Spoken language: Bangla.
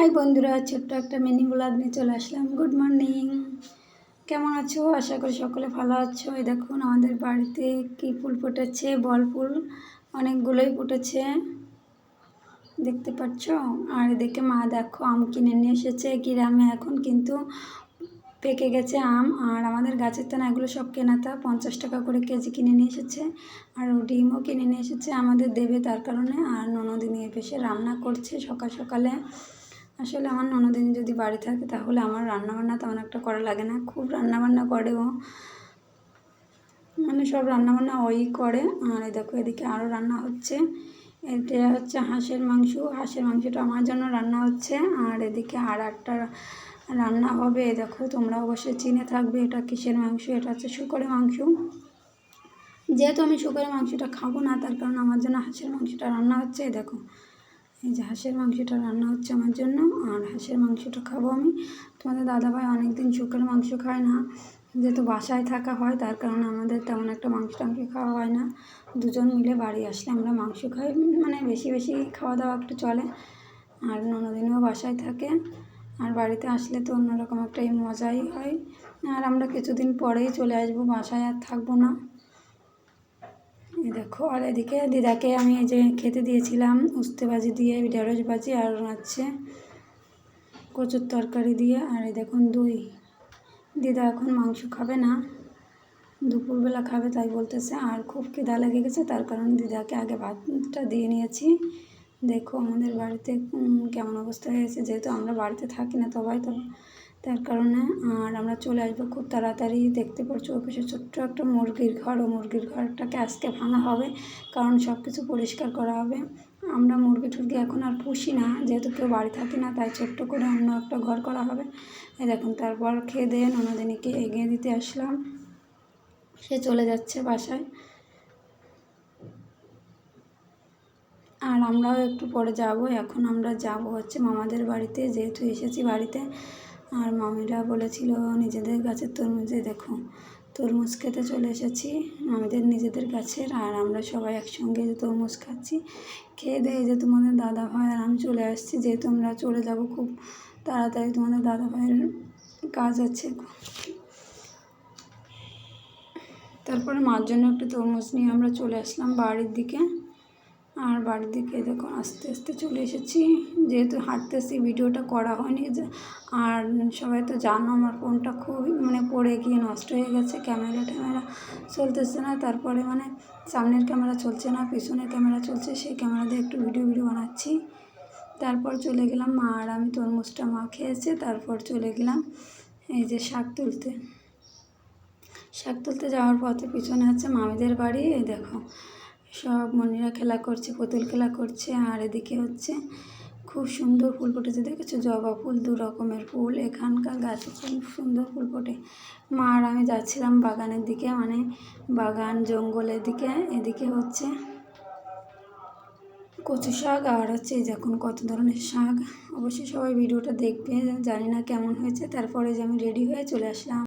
হাই বন্ধুরা, ছোট্ট একটা মিনি ব্লগ নিয়ে চলে আসলাম। গুড মর্নিং কেমন আছো? আশা করি সকলে ভালো আছো। এই দেখুন, আমাদের বাড়িতে কি ফুল ফুটেছে? বল ফুল অনেকগুলোই ফুটেছে। দেখতে পাচ্ছ? আর এদিকে মা দেখো, আম কিনে নিয়ে এসেছে। গ্রামে এখন কিন্তু পেকে গেছে আম। আর আমাদের গাছের তো না এগুলো সব কেনাতা। পঞ্চাশ টাকা করে কেজি কিনে নিয়ে এসেছে। আর ডিমও কিনে নিয়ে এসেছে আমাদের দেবে তার কারণে। আর ননদিনী এসে রান্না করছে সকাল সকালে। আসলে আমার ননদিনী যদি বাড়ি থাকে, তাহলে আমার রান্নাবান্না তেমন একটা করা লাগে না। খুব রান্নাবান্না করে ও। মানে সব রান্নাবান্না ওই করে। আর এই দেখো, এদিকে আরও রান্না হচ্ছে। এটা হচ্ছে হাঁসের মাংস। হাঁসের মাংসটা আমার জন্য রান্না হচ্ছে। আর এদিকে আর একটা রান্না হবে। দেখো, তোমরা অবশ্যই চিনে থাকবে এটা কিসের মাংস। এটা হচ্ছে শুকরের মাংস। যেহেতু আমি শুকরের মাংসটা খাব না, তার কারণে আমার জন্য হাঁসের মাংসটা রান্না হচ্ছে। দেখো এই যে হাঁসের মাংসটা রান্না হচ্ছে আমার জন্য, আর হাঁসের মাংসটা খাব আমি। তোমাদের দাদাভাই অনেক দিন শুকরের মাংস খায় না, যেহেতু বাসায় থাকা হয়, তার কারণে আমাদের তেমন একটা মাংস টাংস খাওয়া হয় না। দুজন মিলে বাড়ি আসলে আমরা মাংস খাই মানে বেশি বেশি খাওয়া দাওয়া একটু চলে। আর ননদিনও বাসায় থাকে, আর বাড়িতে আসলে তো অন্যরকম একটা মজাই হয়। আর আমরা কিছুদিন পরেই চলে আসব, বাসায় আর থাকব না। দেখো, আর এদিকে দিদাকে আমি এই যে খেতে দিয়েছিলাম, উস্তে ভাজি দিয়ে ঢেঁড়স ভাজি, আর হচ্ছে কচুর তরকারি দিয়ে, আর এই দেখুন দই। দিদা এখন মাংস খাবে না, দুপুরবেলা খাবে তাই বলতেছে, আর খুব খিদা লেগে গেছে, তার কারণ দিদাকে আগে ভাতটা দিয়ে নিয়েছি। দেখো আমাদের বাড়িতে কেমন অবস্থা হয়েছে, যেহেতু আমরা বাড়িতে থাকি না তবাই তো তার কারণে আর আমরা চলে আসব খুব তাড়াতাড়ি। দেখতে পাচ্ছি অফিসে ছোট্ট একটা মুরগির ঘর। ও মুরগির ঘরটাকে আজকে ভাঙা হবে কারণ সব কিছু পরিষ্কার করা হবে। আমরা মুরগি টুরগি এখন আর পুষি না। যেহেতু কেউ বাড়ি থাকি না, তাই ছোট্ট করে অন্য একটা ঘর করা হবে। দেখুন, তারপর খেয়ে দিয়ে ননদিনীকে এগিয়ে দিতে আসলাম। সে চলে যাচ্ছে বাসায়। আর আমরাও একটু পরে যাব। এখন আমরা যাব হচ্ছে মামাদের বাড়িতে। যেহেতু এসেছি বাড়িতে আর মামিরা বলেছিল, নিজেদের গাছের তরমুজে দেখো। তরমুজ খেতে চলে এসেছি আমাদের নিজেদের গাছের, আর আমরা সবাই একসঙ্গে তরমুজ খাচ্ছি। খেয়ে দিয়ে যে তোমাদের দাদা ভাই আর আমি চলে আসছি যেহেতু আমরা চলে যাব খুব তাড়াতাড়ি, তোমাদের দাদা ভাইয়ের কাজ আছে। তারপরে মার জন্য একটু তরমুজ নিয়ে আমরা চলে আসলাম বাড়ির দিকে। আর বাড়ির দিকে দেখো আস্তে আস্তে চলে এসেছি। যেহেতু হাঁটতেছি, ভিডিওটা করা হয়নি। আর সবাই তো জানো আমার ফোনটা খুবই মানে পড়ে গিয়ে নষ্ট হয়ে গেছে, ক্যামেরা ট্যামেরা চলতেছে না। তারপরে মানে সামনের ক্যামেরা চলছে না, পিছনের ক্যামেরা চলছে, সেই ক্যামেরা দিয়ে একটু ভিডিও ভিডিও বানাচ্ছি। তারপর চলে গেলাম মা আর আমি তরমুজটা মা খেয়েছে। তারপর চলে গেলাম এই যে শাক তুলতে। শাক তুলতে যাওয়ার পথে পিছনে হচ্ছে মামিদের বাড়ি, এই দেখো। সব মনিরা খেলা করছে, পুতুল খেলা করছে, আর এদিকে হচ্ছে খুব সুন্দর ফুল ফুটেছে, দেখেছ? জবা ফুল, দু রকমের ফুল, এখানকার গাছে খুব সুন্দর ফুল ফোটে। মা আর আমি যাচ্ছিলাম বাগানের দিকে মানে বাগান জঙ্গলের দিকে, এদিকে হচ্ছে কচু শাক, আর হচ্ছে যখন কত ধরনের শাক? অবশ্যই সবাই ভিডিওটা দেখবে, জানি না কেমন হয়েছে, তারপরে যে আমি রেডি হয়ে চলে আসলাম।